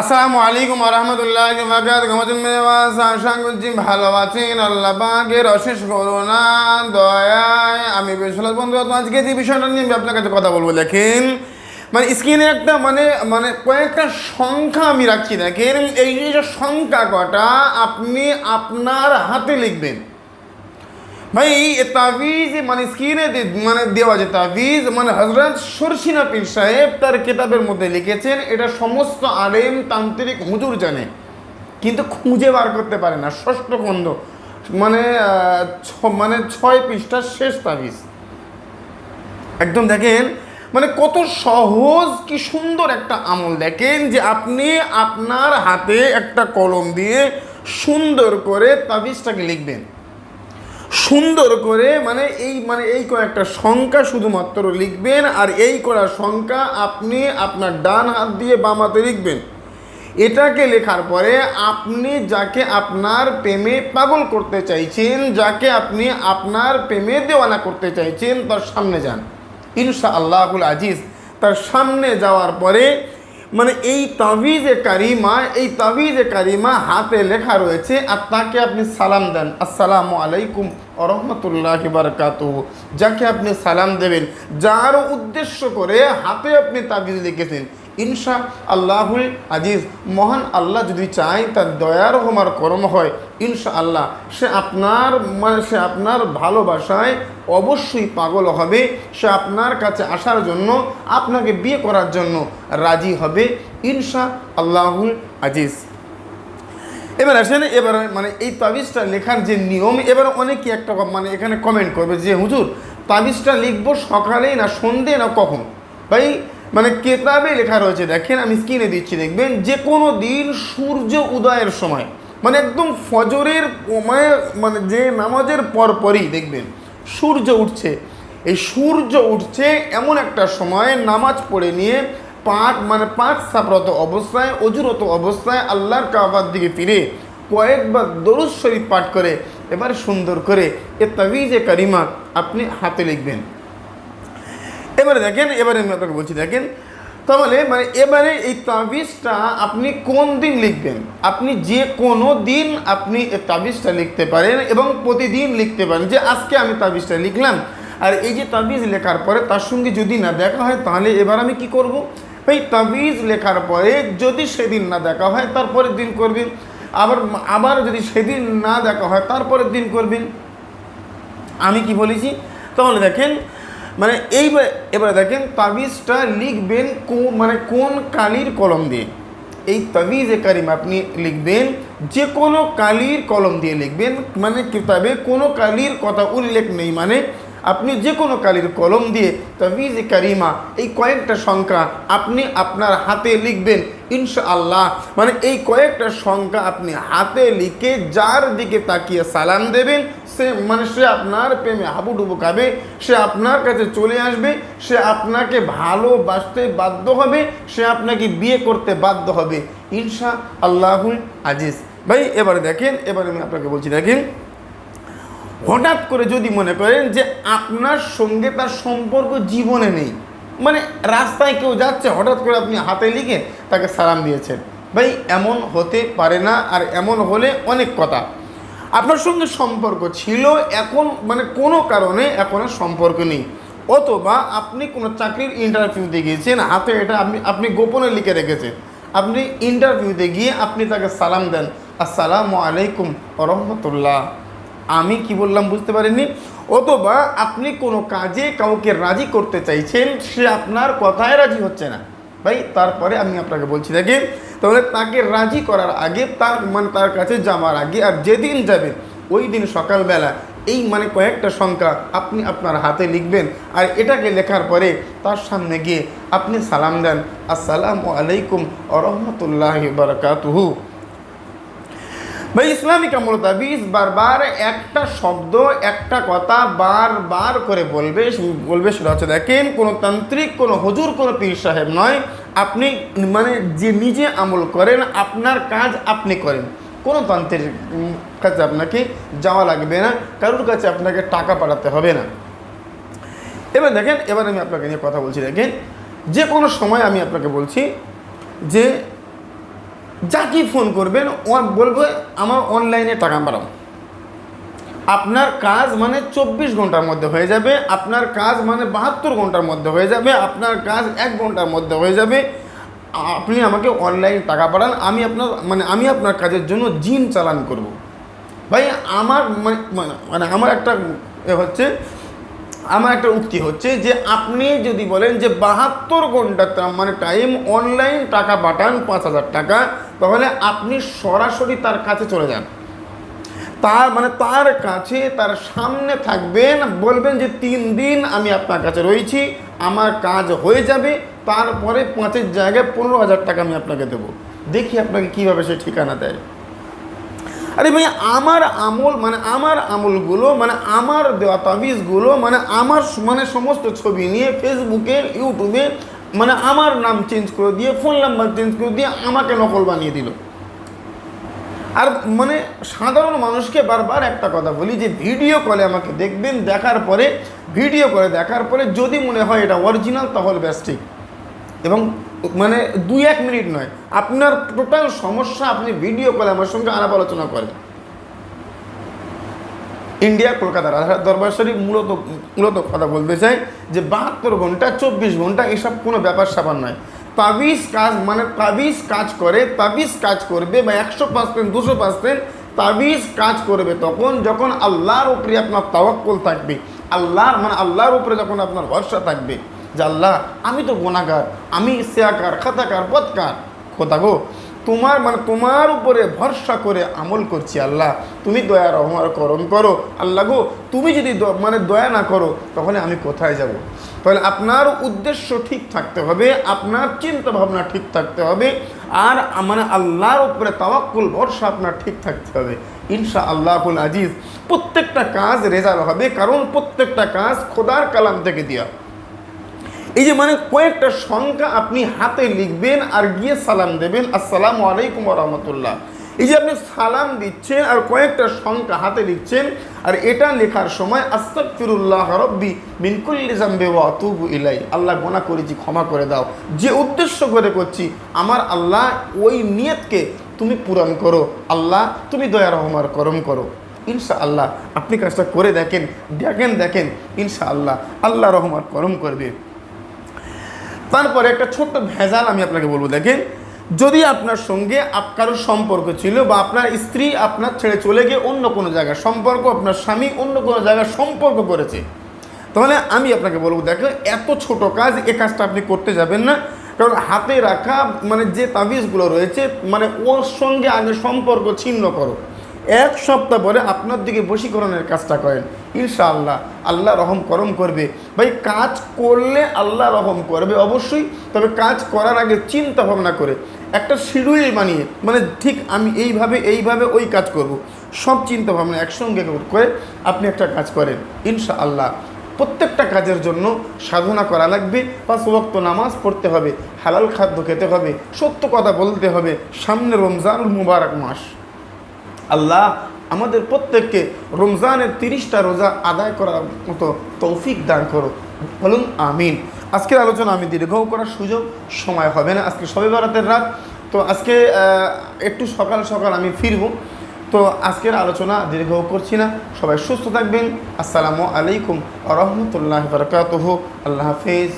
আসসালামু আলাইকুম রহমতুল্লাহ করছি ভালো আছেন আল্লাহ পাকের অশেষ করোনা দয়ায়। আমি বিশ্বনাথ বন্ধু আজকে যে বিষয়টা নিয়ে আমি আপনার কাছে কথা বলব, দেখেন মানে স্ক্রিনে একটা মানে মানে কয়েকটা সংখ্যা আমি রাখছি, দেখেন, এই যে সংখ্যা কটা, আপনি আপনার হাতে লিখবেন। ভাই এ তাবিজ মানে স্কিনে মানে দেওয়া যে তাবিজ মানে হজরত সরসিনা পীর সাহেব তার কেতাবের মধ্যে লিখেছেন, এটা সমস্ত আলেম তান্ত্রিক হুজুর জানে, কিন্তু খুঁজে বার করতে পারে না। ষষ্ঠ খণ্ড মানে মানে ছয় পৃষ্ঠার শেষ তাবিজ। একদম দেখেন মানে কত সহজ, কি সুন্দর একটা আমল। দেখেন যে আপনি আপনার হাতে একটা কলম দিয়ে সুন্দর করে তাবিজটাকে লিখবেন। সুন্দর করে মানে এই মানে এই কয়েকটা সংখ্যা শুধুমাত্র লিখবেন আর এই করা সংখ্যা আপনি আপনার ডান হাত দিয়ে বাম হাতে লিখবেন। এটাকে লেখার পরে আপনি যাকে আপনার প্রেমে পাগল করতে চাইছেন, যাকে আপনি আপনার প্রেমে দেওয়ানা করতে চাইছেন, তার সামনে যান। ইনশা আল্লাহুল আজিজ, তার সামনে যাওয়ার পরে মানে এই তাবিজে কারিমা, এই তাবিজে কারিমা হাতে লেখা রয়েছে, আর তাকে আপনি সালাম দেন। আসসালামু আলাইকুম রহমতুল্লাহ বারকাত যাকে আপনি সালাম দেবেন যার উদ্দেশ্য করে হাতে আপনি তাবিজ লিখেছেন। ইনশা আল্লাহুল আজিজ। মহান আল্লাহ যদি চায়, তার দয়ার হোমার কর্ম হয়, ইনশা আল্লাহ। সে আপনার মানে সে আপনার ভালোবাসায় অবশ্যই পাগল হবে। সে আপনার কাছে আসার জন্য, আপনাকে বিয়ে করার জন্য রাজি হবে, ইনশা আল্লাহুল আজিজ। এবার আসেন, এবার মানে এই তাবিজটা লেখার যে নিয়ম, এবার অনেকে একটা মানে এখানে কমেন্ট করবে যে, হুজুর, তাবিজটা লিখব সকালে না সন্ধে না কখন? ভাই মানে কেতাবে লেখা রয়েছে, দেখেন আমি স্ক্রিনে দিচ্ছি, দেখবেন যে কোনো দিন সূর্য উদয়ের সময় মানে একদম ফজরের মানে যে নামাজের পরপরই দেখবেন সূর্য উঠছে। এই সূর্য উঠছে এমন একটা সময় নামাজ পড়ে নিয়ে পাক মানে পাক সাপরত অবস্থায়, অজুরত অবস্থায় আল্লাহর কাবার দিকে ফিরে কয়েকবার দরুদ শরীফ পাঠ করে, এবার সুন্দর করে এ তাবিজে কারিমা আপনি হাতে লিখবেন। এবারে দেখেন, এবারে আমি আপনাকে বলছি, দেখেন। তাহলে মানে এবারে এই তাবিজটা আপনি কোন দিন লিখবেন? আপনি যে কোনো দিন আপনি তাবিজটা লিখতে পারেন এবং প্রতিদিন লিখতে পারেন। যে আজকে আমি তাবিজটা লিখলাম, আর এই যে তাবিজ লেখার পরে তার সঙ্গে যদি না দেখা হয়, তাহলে এবার আমি কি করব? এই তাবিজ লেখার পরে যদি সেদিন না দেখা হয়, তারপরের দিন করবেন। আবার আবার যদি সেদিন না দেখা হয়, তারপরের দিন করবেন। আমি কি বলেছি? তাহলে দেখেন মানে এই এবারে দেখেন তাবিজটা লিখবেন কোন মানে কোন কালির কলম দিয়ে? এই তাবিজ কারিম আপনি লিখবেন যে কোনো কালির কলম দিয়ে লিখবেন মানে কিতাবে কোনো কালির কথা উল্লেখ নেই মানে আপনি যে কোনো কালির কলম দিয়ে তাবিজে কারিমা, এই কয়েকটা সংখ্যা আপনি আপনার হাতে লিখবেন, ইনশাআল্লাহ। মানে এই কয়েকটা সংখ্যা আপনি হাতে লিখে যার দিকে তাকিয়ে সালাম দেবেন, সে মানে সে আপনার প্রেমে হাবুডুবু খাবে, সে আপনার কাছে চলে আসবে, সে আপনাকে ভালোবাসতে বাধ্য হবে, সে আপনাকে বিয়ে করতে বাধ্য হবে। ইনশা আল্লাহুল আজিজ। ভাই, এবারে দেখেন, এবারে আমি আপনাকে বলছি, দেখেন। হঠাৎ করে যদি মনে করেন যে আপনার সঙ্গে তার সম্পর্ক জীবনে নেই মানে রাস্তায় কেউ যাচ্ছে, হঠাৎ করে আপনি হাতে লিখে তাকে সালাম দিয়েছেন। ভাই, এমন হতে পারে না, আর এমন হলে অনেক কথা। আপনার সঙ্গে সম্পর্ক ছিল, এখন মানে কোনো কারণে এখন আর সম্পর্ক নেই। অথবা আপনি কোনো চাকরির ইন্টারভিউতে গিয়েছেন, হাতে এটা আপনি আপনি গোপনে লিখে রেখেছেন। আপনি ইন্টারভিউতে গিয়ে আপনি তাকে সালাম দেন, আসসালামু আলাইকুম রহমতুল্লাহ। আমি কি বললাম বুঝতে পারিনি? অথবা আপনি কোনো কাজে কাউকে রাজি করতে চাইছেন, সে আপনার কথায় রাজি হচ্ছে না। ভাই, তারপরে আমি আপনাকে বলছি, দেখেন, তাহলে তাকে রাজি করার আগে তার মানে তার কাছে যাওয়ার আগে আর যেদিন যাবেন, ওই দিন সকালবেলা এই মানে কয়েকটা সংখ্যা আপনি আপনার হাতে লিখবেন আর এটাকে লেখার পরে তার সামনে গিয়ে আপনি সালাম দেন। আসসালামু আলাইকুম আরহামতুল্লাহ বারকাতুহু। ভাই ইসলামিক আমল তাবিজ বারবার একটা শব্দ একটা কথা বারবার করে বলবে বলবে সেটা হচ্ছে দেখেন কোনো তান্ত্রিক কোনো হুজুর কোনো পীর সাহেব নয় আপনি মানে যে নিজে আমল করেন আপনার কাজ আপনি করেন। কোনো তান্ত্রিক উম, কাছে আপনাকে যাওয়া লাগবে না কারোর কাছে আপনাকে টাকা পাঠাতে হবে না। এবার দেখেন এবার আমি আপনাকে নিয়ে কথা বলছি দেখেন যে কোনো সময় আমি আপনাকে বলছি যে যাকে ফোন করবেন বলবে, আমার অনলাইনে টাকা পাঠাও আপনার কাজ মানে চব্বিশ ঘণ্টার মধ্যে হয়ে যাবে, আপনার কাজ মানে বাহাত্তর ঘণ্টার মধ্যে হয়ে যাবে, আপনার কাজ এক ঘণ্টার মধ্যে হয়ে যাবে। আপনি আমাকে অনলাইন টাকা পাঠান আমি আপনার মানে আমি আপনার কাজের জন্য জিন চালান করব। ভাই, আমার মানে- মানে মানে আমার একটা এ হচ্ছে, আমার একটা উক্তি হচ্ছে যে আপনি যদি বলেন যে বাহাত্তর ঘণ্টার মানে টাইম অনলাইন টাকা পাঠান পাঁচ হাজার টাকা তাহলে আপনি সরাসরি তার কাছে চলে যান। তার মানে তার কাছে, তার সামনে থাকবেন, বলবেন যে তিন দিন আমি আপনার কাছে রয়েছি, আমার কাজ হয়ে যাবে, তারপরে পাঁচের জায়গায় পনেরো হাজার টাকা আমি আপনাকে দেবো। দেখি আপনাকে কীভাবে সে ঠিকানা দেয়। আরে ভাই, আমার আমল মানে আমার আমলগুলো মানে আমার দেওয়া তাবিজগুলো মানে আমার মানে সমস্ত ছবি নিয়ে ফেসবুকে ইউটিউবে মানে আমার নাম চেঞ্জ করে দিয়ে ফোন নাম্বার চেঞ্জ করে দিয়ে আমাকে নকল বানিয়ে দিল। আর মানে সাধারণ মানুষকে বারবার একটা কথা বলি যে ভিডিও কলে আমাকে দেখবেন, দেখার পরে ভিডিও করে দেখার পরে যদি মনে হয় এটা অরিজিনাল তাহলে ব্যাস ঠিক। এবং মানে দুই এক মিনিট নয়, আপনার টোটাল সমস্যা আপনি ভিডিও কলে আমার সঙ্গে আলাপ আলোচনা করেন। ইন্ডিয়া, কলকাতা। রাধার দরবার শরীফ মূলত মূলত কথা বলতে চাই যে বাহাত্তর ঘণ্টা, চব্বিশ ঘণ্টা এসব কোনো ব্যাপার স্যাপার নয়। তাবিজ কাজ মানে তাবিজ কাজ করে, তাবিজ কাজ করবে বা একশো পার্সেন্ট, দুশো পার্সেন্ট তাবিজ কাজ করবে তখন যখন আল্লাহর উপরে আপনার তাওয়াক্কুল থাকবে। আল্লাহর মানে আল্লাহর উপরে যখন আপনার ভরসা থাকবে যে আল্লাহ, আমি তো গোনাগার আমি সেয়াকার, খাতাকার, পথকার। কথা গো। তোমার মানে তোমার উপরে ভরসা করে আমল করছি আল্লাহ। তুমি দয়া রহমার করণ করো। আল্লাহ গো, তুমি যদি মানে দয়া না করো, তাহলে আমি কোথায় যাব? তাহলে আপনার উদ্দেশ্য ঠিক থাকতে হবে, আপনার চিন্তা ভাবনা ঠিক থাকতে হবে, আর মানে আল্লাহর উপরে তাওয়াক্কুল, ভরসা আপনার ঠিক থাকতে হবে। ইনশা আল্লাহুল আজিজ, প্রত্যেকটা কাজ রেজাল্ট হবে, কারণ প্রত্যেকটা কাজ খোদার কালাম থেকে দেওয়া এই যে মানে কয়েকটা সংখ্যা আপনি হাতে লিখবেন আর গিয়ে সালাম দেবেন। আসসালামু আলাইকুম রহমতুল্লাহ। এই যে আপনি সালাম দিচ্ছেন আর কয়েকটা সংখ্যা হাতে লিখছেন, আর এটা লেখার সময় আস্তাগফিরুল্লাহ রব্বি মিনকুল্লি জামবে ওয়া আতুবু ইলাই আল্লাহ গোনা করেছি, ক্ষমা করে দাও। যে উদ্দেশ্য করে করছি, আমার আল্লাহ ওই নিয়তকে তুমি পূরণ করো। আল্লাহ, তুমি দয়া রহমার করম করো। ইনশা আল্লাহ আপনি কাজটা করে দেখেন দেখেন দেখেন ইনশা আল্লাহ আল্লাহ রহমার করম করবে। তারপরে একটা ছোট্ট ভেজাল আমি আপনাকে বলব, দেখেন। যদি আপনার সঙ্গে কারোর সম্পর্ক ছিল বা আপনার স্ত্রী আপনার ছেড়ে চলে গিয়ে অন্য কোনো জায়গায় সম্পর্ক, আপনার স্বামী অন্য কোনো জায়গায় সম্পর্ক করেছে, তাহলে আমি আপনাকে বলব দেখেন এত ছোট কাজ এ কাজটা আপনি করতে যাবেন না। কারণ হাতে রাখা মানে যে তাবিজগুলো রয়েছে মানে ওর সঙ্গে আগে সম্পর্ক ছিন্ন করো। এক সপ্তাহ পরে আপনার দিকে বশীকরণের কাজটা করেন। ইনশাআল্লাহ, আল্লাহ রহম করম করবে। ভাই, কাজ করলে আল্লাহ রহম করবে অবশ্যই, তবে কাজ করার আগে চিন্তা ভাবনা করে। একটা শিডিউল বানিয়ে মানে ঠিক আমি এইভাবে এইভাবে ওই কাজ করব। সব চিন্তা ভাবনা একসঙ্গে করে আপনি একটা কাজ করেন, ইনশাআল্লাহ। প্রত্যেকটা কাজের জন্য সাধনা করা লাগবে। পাঁচ ওয়াক্ত নামাজ পড়তে হবে, হালাল খাদ্য খেতে হবে, সত্য কথা বলতে হবে। সামনে রমজানুল মুবারক মাস। আল্লাহ আমাদের প্রত্যেককে রমজানের তিরিশটা রোজা আদায় করার মতো তৌফিক দান করো বলুন, আমিন। আজকের আলোচনা আমি দীর্ঘ করার সুযোগ, সময় হবে না। আজকে সবে বারাতের রাত। তো আজকে একটু সকাল সকাল আমি ফিরব। তো আজকের আলোচনা দীর্ঘ করছি না। সবাই সুস্থ থাকবেন। আসসালামু আলাইকুম রহমতুল্লাহ বরকাতহ। আল্লাহ হাফিজ।